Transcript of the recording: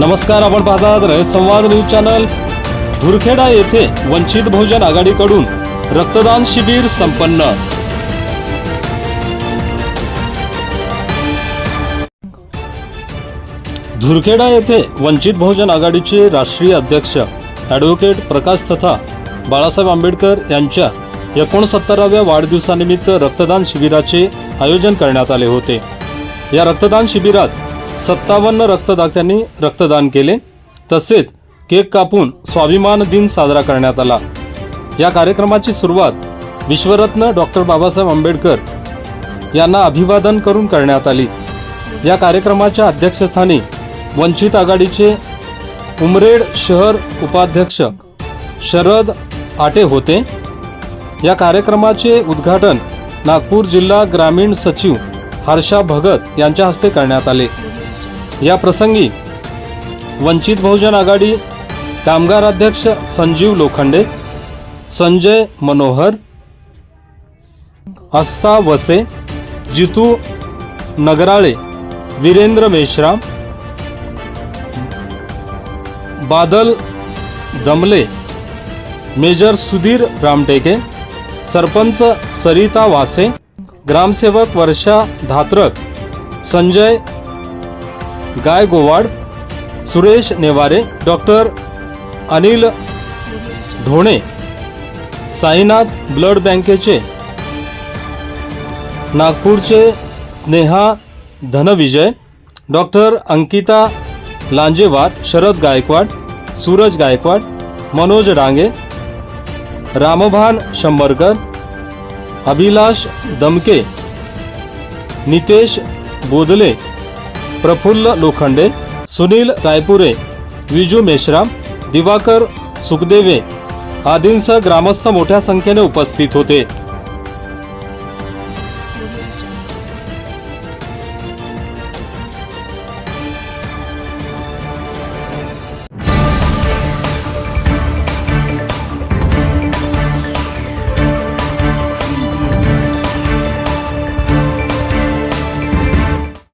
नमस्कार आपण पाहतात रयत संवाद न्यूज चॅनल. धुरखेडा येथे वंचित बहुजन आघाडीकडून रक्तदान शिबिर संपन्न. धुरखेडा येथे वंचित बहुजन आघाडीचे राष्ट्रीय अध्यक्ष ॲडव्होकेट प्रकाश तथा बाळासाहेब आंबेडकर यांच्या एकोणसत्तराव्या वाढदिवसानिमित्त रक्तदान शिबिराचे आयोजन करण्यात आले होते. या रक्तदान शिबिरात सत्तावन्न रक्तदात्यांनी रक्तदान केले. तसेच केक कापून स्वाभिमान दिन साजरा करण्यात आला. या कार्यक्रमाची सुरुवात विश्वरत्न डॉक्टर बाबासाहेब आंबेडकर यांना अभिवादन करून करण्यात आली. या कार्यक्रमाच्या अध्यक्षस्थानी वंचित आघाडीचे उमरेड शहर उपाध्यक्ष शरद आटे होते. या कार्यक्रमाचे उद्घाटन नागपूर जिल्हा ग्रामीण सचिव हर्षा भगत यांच्या हस्ते करण्यात आले. या प्रसंगी वंचित बहुजन आघाडी कामगार अध्यक्ष संजीव लोखंडे संजय मनोहर आस्था वसे जितू नगराळे वीरेंद्र मेश्राम बादल दमले मेजर सुधीर रामटेके सरपंच सरिता वासे ग्रामसेवक वर्षा धात्रक संजय गाय गोवाड सुरेश नेवारे डॉक्टर अनिल ढोणे साईनाथ ब्लड बँकेचे नागपूरचे स्नेहा धनविजय डॉक्टर अंकिता लांजेवार शरद गायकवाड सूरज गायकवाड मनोज डांगे रामभान शंभरकर अभिलाष दमके नितेश बोदले प्रफुल्ल लोखंडे सुनील रायपुरे विजू मेश्राम दिवाकर सुखदेवे आदींसह ग्रामस्थ मोठ्या संख्येने उपस्थित होते.